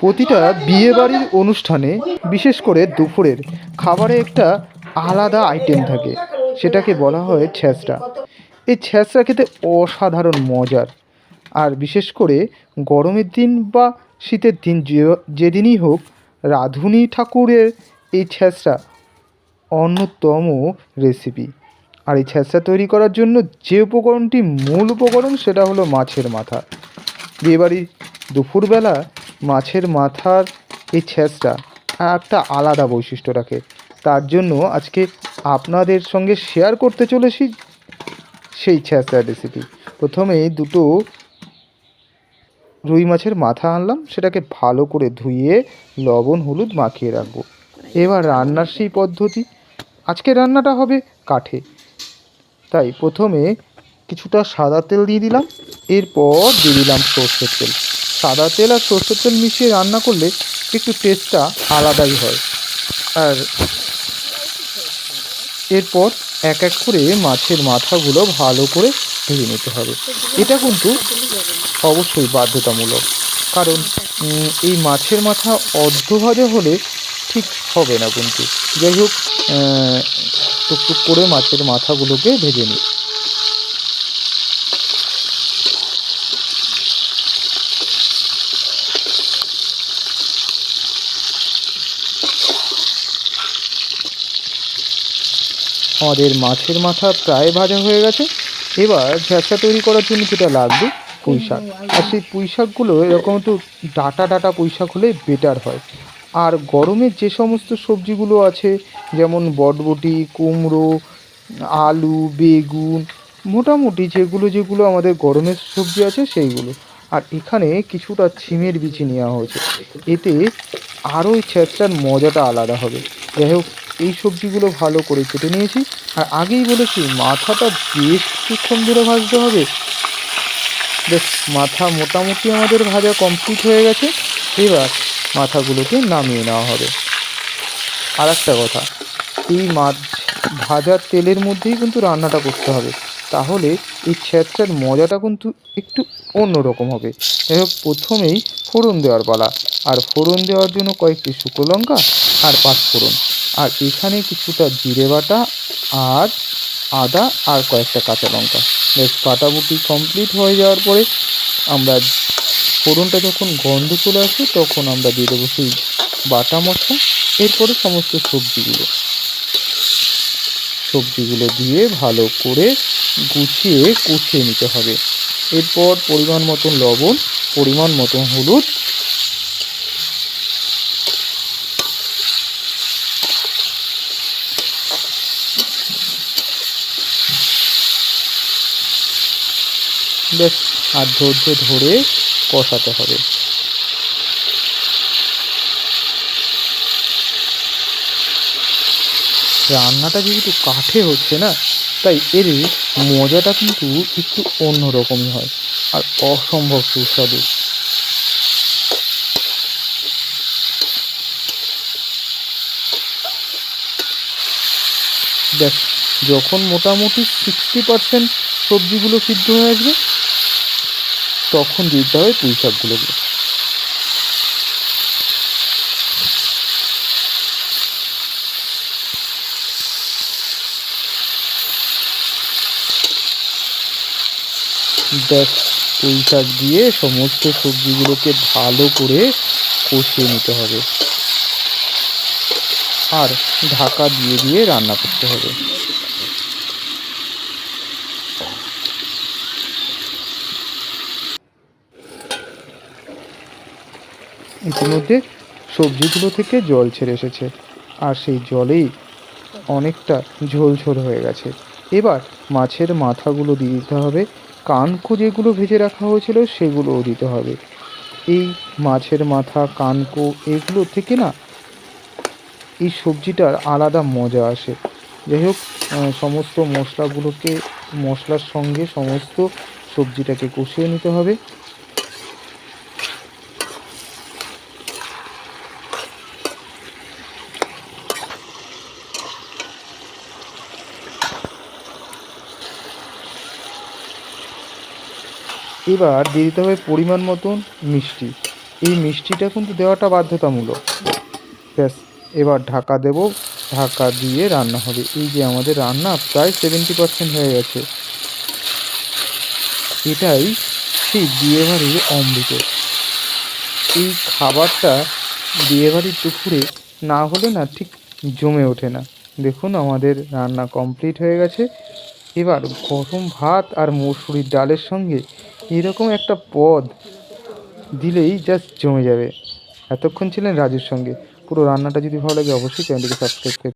প্রতিটা বিয়েবাড়ির অনুষ্ঠানে, বিশেষ করে দুপুরের, খাবারে একটা আলাদা আইটেম থাকে। সেটাকে বলা হয় ছ্যাঁচড়া এই ছ্যাঁচড়া খেতে অসাধারণ মজার। আর বিশেষ করে গরমের দিন বা শীতের দিন যে, যেদিনই হোক, রাঁধুনি ঠাকুরের এই ছ্যাঁচড়া অন্যতম রেসিপি আর এই ছ্যাঁচড়া তৈরি করার জন্য যে উপকরণটি মূল উপকরণ সেটা হলো মাছের মাথা। বিয়েবাড়ির দুপুরবেলা মাছের মাথার এই ছ্যাঁচড়া একটা আলাদা বৈশিষ্ট্য রাখে তার জন্য আজকে আপনাদের সঙ্গে শেয়ার করতে চলেছি সেই ছ্যাঁচড়ার রেসিপি প্রথমে দুটো রুই মাছের মাথা আনলাম, সেটাকে ভালো করে ধুয়ে লবণ, হলুদ মাখিয়ে রাখব। এবার রান্নার সেই পদ্ধতি। আজকে রান্নাটা হবে কাঠে। তাই প্রথমে কিছুটা সাদা তেল দিয়ে দিলাম, এরপর দিয়ে দিলাম সর্ষের তেল। সাদা তেল আর সর্ষের তেল মিশিয়ে রান্না করলে একটু টেস্টটা আলাদাই হয়। আর এরপর এক এক করে মাছের মাথাগুলো ভালো করে ভেজে নিতে হবে। এটা কিন্তু অবশ্যই বাধ্যতামূলক। কারণ এই মাছের মাথা অর্ধ ভাজা হলে ঠিক হবে না কিন্তু। যাই হোক টুকটুক করে মাছের মাথাগুলোকে ভেজে নিই। আমাদের মাছের মাথা প্রায় ভাজা হয়ে গেছে। এবার ঝ্যাঁচা তৈরি করার জন্য যেটা লাগবে, পুঁই শাক। আর সেই পুঁই শাকগুলো এরকম একটু ডাটা ডাটা পুঁই শাক হলে বেটার হয়। আর গরমের যে সমস্ত সবজিগুলো আছে, যেমন বটবটি, কুমড়ো, আলু, বেগুন, মোটামুটি যেগুলো যেগুলো আমাদের গরমের সবজি আছে সেইগুলো। আর এখানে কিছুটা ছিমের বিচি নেওয়া হয়েছে। এতে আরও এই ছ্যাঁচড়ার মজাটা আলাদা হবে। যাই হোক এই সবজিগুলো ভালো করে কেটে নিয়েছি। আর আগেই বলেছি, মাথাটা বেশ কিছুক্ষণ ধরে ভাজতে হবে। বেশ, মাথা মোটামুটি আমাদের ভাজা কমপ্লিট হয়ে গেছে। এবার মাথাগুলোকে নামিয়ে নেওয়া হবে। আর একটা কথা, এই মাছ ভাজার তেলের মধ্যেই কিন্তু রান্নাটা করতে হবে। তাহলে এই ছ্যাঁচড়ার মজাটা কিন্তু একটু অন্যরকম হবে। যাই হোক, প্রথমেই ফোড়ন দেওয়ার পালা। আর ফোড়ন দেওয়ার জন্য কয়েকটি শুকনো লঙ্কা আর পাঁচ ফোড়ন। আর এখানে কিছুটা জিরে বাটা, আর আদা, আর কয়েকটা কাঁচা লঙ্কা। বেশ, বাটাবুটি কমপ্লিট হয়ে যাওয়ার পরে আমরা ফোড়নটা যখন গন্ধ চলে আসে, তখন আমরা দিয়ে দেবো সেই বাটা মশলা। এরপরে সমস্ত সবজিগুলো। সবজিগুলো দিয়ে ভালো করে গুছিয়ে কষিয়ে নিতে হবে। এরপর পরিমাণ মতন লবণ, পরিমাণ মতন হলুদ বেশ আর ধৈর্য ধরে কষাতে হবে। রান্নাটা যেহেতু কাঠে হচ্ছে না, তাই এর মজাটা কিন্তু একটু অন্যরকমই হয়, আর অসম্ভব সুস্বাদু। দেখ যখন মোটামুটি সিক্সটি পার্সেন্ট সবজিগুলো সিদ্ধ হয়ে আসবে তখন দিতে হবে পুঁই শাকগুলোকে দেখ পুঁই শাক দিয়ে সমস্ত সবজিগুলোকে ভালো করে কষিয়ে নিতে হবে। আর ঢাকা দিয়ে দিয়ে রান্না করতে হবে। ইতিমধ্যে সবজিগুলো থেকে জল ছেড়ে এসেছে। আর সেই জলেই অনেকটা ঝোল ঝোল হয়ে গেছে। এবার মাছের মাথাগুলো দিয়ে দিতে হবে। কানকো যেগুলো ভেজে রাখা হয়েছিল সেগুলোও দিতে হবে। এই মাছের মাথা, কানকো, এগুলো থেকে না এই সবজিটার আলাদা মজা আসে। যাই হোক সমস্ত মশলাগুলোকে, মশলার সঙ্গে সমস্ত সবজিটাকে কষিয়ে নিতে হবে। এবার দিয়ে দিতে হবে পরিমাণ মতন মিষ্টি। এই মিষ্টিটা কিন্তু দেওয়াটা বাধ্যতামূলক। ব্যাস, এবার ঢাকা দেব। ঢাকা দিয়ে রান্না হবে। এই যে আমাদের রান্না প্রায় সেভেন্টি পার্সেন্ট হয়ে গেছে। এটাই সেই বিয়েবাড়ির অমৃত। এই খাবারটা বিয়েবাড়ির দুপুরে না হলে না ঠিক জমে ওঠে না। দেখুন, আমাদের রান্না কমপ্লিট হয়ে গেছে। এবার গরম ভাত আর মসুরির ডালের সঙ্গে এরকম একটা পদ দিলেই জাস্ট জমে যাবে। এতক্ষণ ছিলেন রাজুর সঙ্গে। পুরো রান্নাটা যদি ভালো লাগে, অবশ্যই চ্যানেলটিকে সাবস্ক্রাইব করে